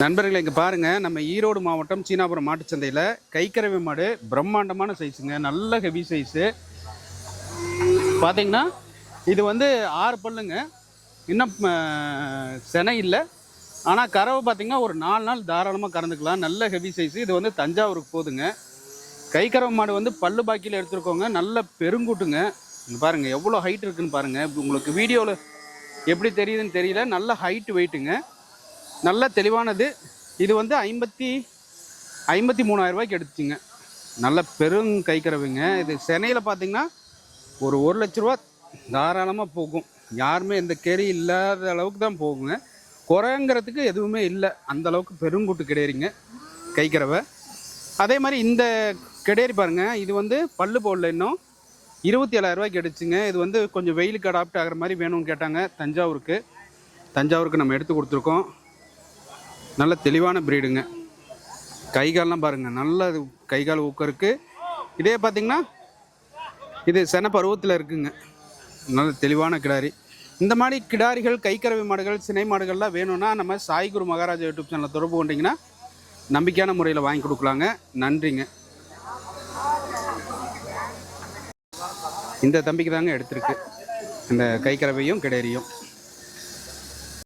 நண்பர்களை இங்கே பாருங்கள் நம்ம ஈரோடு மாவட்டம் சீனாபுரம் மாட்டுச்சந்தையில் கைக்கரவி மாடு பிரம்மாண்டமான சைஸுங்க நல்ல ஹெவி சைஸு பார்த்தீங்கன்னா இது வந்து ஆறு பல்லுங்க. இன்னும் செனை இல்லை. ஆனால் கறவை பார்த்திங்கன்னா ஒரு நாலு நாள் தாராளமாக கறந்துக்கலாம். நல்ல ஹெவி சைஸு இது வந்து தஞ்சாவூருக்கு போதுங்க. கைக்கறவை மாடு வந்து பல்லு பாக்கியில் எடுத்துருக்கோங்க. நல்ல பெருங்கூட்டுங்க. பாருங்கள் எவ்வளோ ஹைட் இருக்குதுன்னு பாருங்கள் உங்களுக்கு வீடியோவில் எப்படி தெரியுதுன்னு தெரியல. நல்ல ஹைட் வெயிட்டுங்க நல்ல தெளிவானது. இது வந்து ஐம்பத்தி ஐம்பத்தி மூணாயிரம் ரூபாய்க்கு எடுத்துச்சிங்க. நல்ல பெரும் கைக்கிறவங்க. இது சென்னையில் பார்த்தீங்கன்னா ஒரு ஒரு லட்ச ரூபா தாராளமாக போகும். யாருமே எந்த கேரி இல்லாத அளவுக்கு தான் போகுங்க. குறைங்கிறதுக்கு எதுவுமே இல்லை. அந்த அளவுக்கு பெருங்கூட்டு கிடையிறீங்க கைக்கறவை. அதே மாதிரி இந்த கிடையறி பாருங்க. இது வந்து பல்லு போடல இன்னும். இருபத்தி ஏழாயிரரூவாய்க்கு எடுத்துங்க இது வந்து கொஞ்சம் வெயிலுக்கு அடாப்ட் ஆகிற மாதிரி வேணும்னு கேட்டாங்க தஞ்சாவூருக்கு. தஞ்சாவூருக்கு நம்ம எடுத்து கொடுத்துருக்கோம். நல்ல தெளிவான ப்ரீடுங்க கைகால்லாம் பாருங்கள் நல்ல கைகால் கை கால் ஊக்கம் இருக்குது இதே பார்த்தீங்கன்னா இது சென பருவத்தில் இருக்குங்க. நல்ல தெளிவான கிடாரி. இந்த மாதிரி கிடாரிகள் கைக்கறவை மாடுகள் சினை மாடுகள்லாம் வேணும்னா நம்ம சாய்குரு மகாராஜா யூடியூப் சேனலில் தொடர்பு கொண்டிங்கன்னா நம்பிக்கையான முறையில் வாங்கி கொடுக்கலாங்க. நன்றிங்க. இந்த தம்பிக்கு தாங்க எடுத்திருக்கு. இந்த கைக்கறவையும் கிடேரியும்.